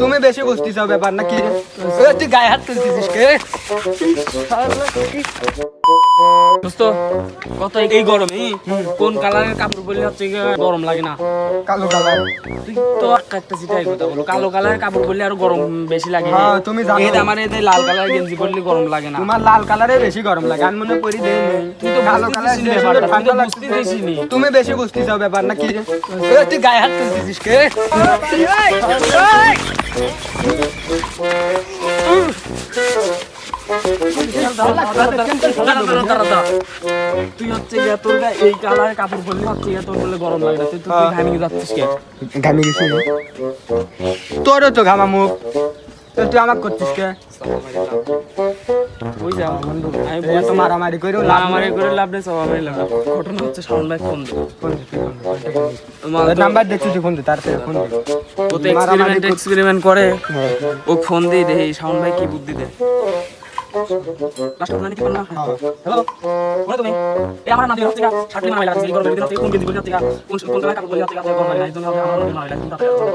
তুমি বেশি বুঝতেছ ব্যাপার নাকি এ, তুই গায়ে হাত তুলতেছিস কে দোস্ত কত এই গরমে কোন কালারের কাপড় পরলে হচ্ছে গরম লাগে না কালো কালার তুই তো একটা সিটাই কথা বলো কালো কালারের কাপড় পরলে আরও গরম বেশি লাগে হ্যাঁ, তুমি জানো। এই আমার এতে লাল কালারের গেঞ্জি পরলে গরম লাগে না তোমার লাল কালারে বেশি গরম লাগে আমি মনে করি দেই নেই তুই তো কালো কালার না ব্যাপারটা, তুই নি। তুমি বেশি বুঝতেছ ব্যাপার নাকি এ, তুই গায়ে হাত তুলতেছিস কে হচ্ছে তোর তো ঘামি মুখ তুই আমাকে করছিস কে ওই যে আমার বন্ধু আমি এ তো মারামারি করে না করে লাভ নেই স্বভাবের লাভ ঘটনা হচ্ছে সাউন্ড ভাই ফোন ও তো এক্সপেরিমেন্ট করে হ্যাঁ। ও ফোন দিয়ে দেখে সাউন্ড ভাই কি বুদ্ধি দেয় লাস্ট ফোন নিতে পারো না হ্যালো বলে তুমি এই আমার নাতি হচ্ছে ছাড়তে মারা লাগছে এই গরমে দিন হচ্ছে কোন গেঞ্জি পরে হচ্ছে কোন কোন কালার কাপড় পরে হচ্ছে গরম লাগে না এই জন্য আমার নাতি মারা লাগছে তুমি তাড়াতাড়ি আসো।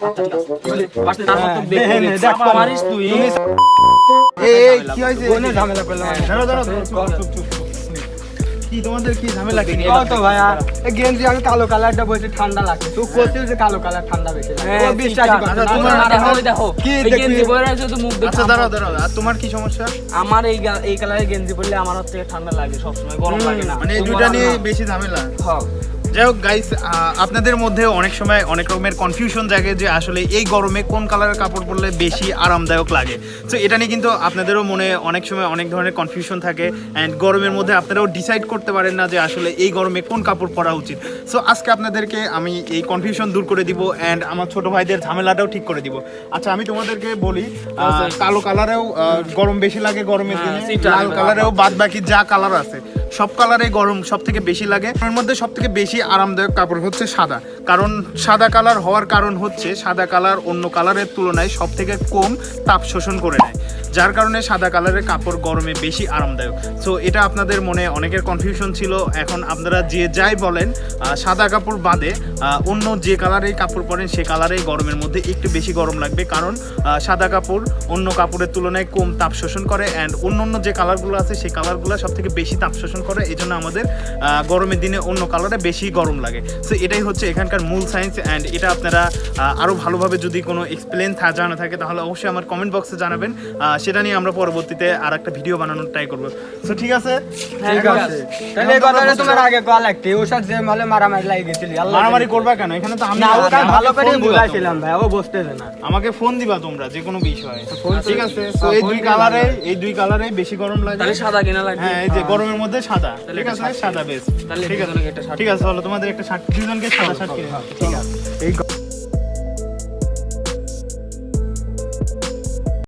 আচ্ছা ঠিক আছে বুঝলি বাসনে তার মত হ্যাঁ, দেখে নে, দেখ মারিস তুই এই এই, কি দাঁড়াও, চুপ, চুপ, চুপ, চুপ। কি? তোমাদের কি ঝামেলা কি? তো ভাইয়া? গেঞ্জি আমি কালো কালারটা বলছি ঠান্ডা লাগছে। তুই করছিস যে কালো কালার ঠান্ডা বেশি। হ্যাঁ। তোমার আমার- দেখো, কি গেঞ্জি পরে মুখ আচ্ছা দাঁড়াও দাঁড়াও। আর তোমার কি সমস্যা? আমার এই এই কালারের গেঞ্জি পরলে আমার হচ্ছে ঠান্ডা লাগে সবসময় গরম লাগে না। মানে এই তোমার নিয়ে বেশি ঝামেলা। হ্যাঁ। যাই হোক গাইস আপনাদের মধ্যে অনেক সময় অনেক রকমের কনফিউশন জাগে যে আসলে এই গরমে কোন কালারের কাপড় পরলে বেশি আরামদায়ক লাগে। তো এটা নিয়ে কিন্তু আপনাদেরও মনে অনেক সময় অনেক ধরনের কনফিউশন থাকে অ্যান্ড গরমের মধ্যে আপনারাও ডিসাইড করতে পারেন না যে আসলে এই গরমে কোন কাপড় পরা উচিত। সো আজকে আপনাদেরকে আমি এই কনফিউশন দূর করে দিব অ্যান্ড আমার ছোট ভাইদের ঝামেলাটাও ঠিক করে দিব। আচ্ছা আমি তোমাদেরকে বলি আহ, কালো কালারেও গরম বেশি লাগে গরমের হ্যাঁ, দিনে লাল কালারেও বাদ বাকি যা কালার আছে। সব কালারে গরম সব থেকে বেশি লাগে। এর মধ্যে সব থেকে বেশি আরামদায়ক কাপড় হচ্ছে সাদা। কারণ সাদা কালার হওয়ার কারণ হচ্ছে সাদা কালার অন্য কালারের তুলনায় সব থেকে কম তাপ শোষণ করে নেয়। যার কারণে সাদা কালারের কাপড় গরমে বেশি আরামদায়ক। সো এটা আপনাদের মনে অনেকের কনফিউশন ছিল। এখন আপনারা যে যাই বলেন সাদা কাপড় বাদে অন্য যে কালারের কাপড় পরেন, সে কালারেই গরমের মধ্যে একটু বেশি গরম লাগবে। কারণ সাদা কাপড় অন্য কাপড়ের তুলনায় কম তাপ শোষণ করে অ্যান্ড অন্য অন্য যে কালারগুলো আছে, সেই কালারগুলো সব থেকে বেশি তাপ শোষণ করে। এই জন্য আমাদের গরমের দিনে অন্য কালারে বেশি গরম লাগে। সো এটাই হচ্ছে এখানকার মূল সায়েন্স অ্যান্ড এটা আপনারা আরও ভালোভাবে যদি কোনো এক্সপ্লেন জানা থাকে, তাহলে অবশ্যই আমার কমেন্ট বক্সে জানাবেন। সেটা নিয়ে আমরা পরবর্তীতে আর একটা ভিডিও বানানোর ট্রাই করব। সো ঠিক আছে? হ্যাঁ, ঠিক আছে। তাহলে এই কথাটা তোমার আগে কল ওর সাথে মলে মারামারি লাগে গেছিলি মারামারি করবা কেন? এখানে তো আমি আমাকে ভালো করে ফোন দিবা বুঝাইছিলাম ভাই ও বসতেছে না। তোমরা। আমাকে ফোন দিবা তোমরা যে কোনো বিষয়ে। ঠিক আছে? তো হ্যাঁ, এই দুই কালারে এই দুই কালারে বেশি গরম লাগে। তাহলে সাদা কিনা লাগবে? হ্যাঁ এই যে গরমের মধ্যে সাদা। ঠিক আছে? সাদা বেশ ঠিক আছে? ঠিক আছে চলো তোমাদের একটা শার্ট দুজনকে সাদা শার্ট কিনে ঠিক আছে।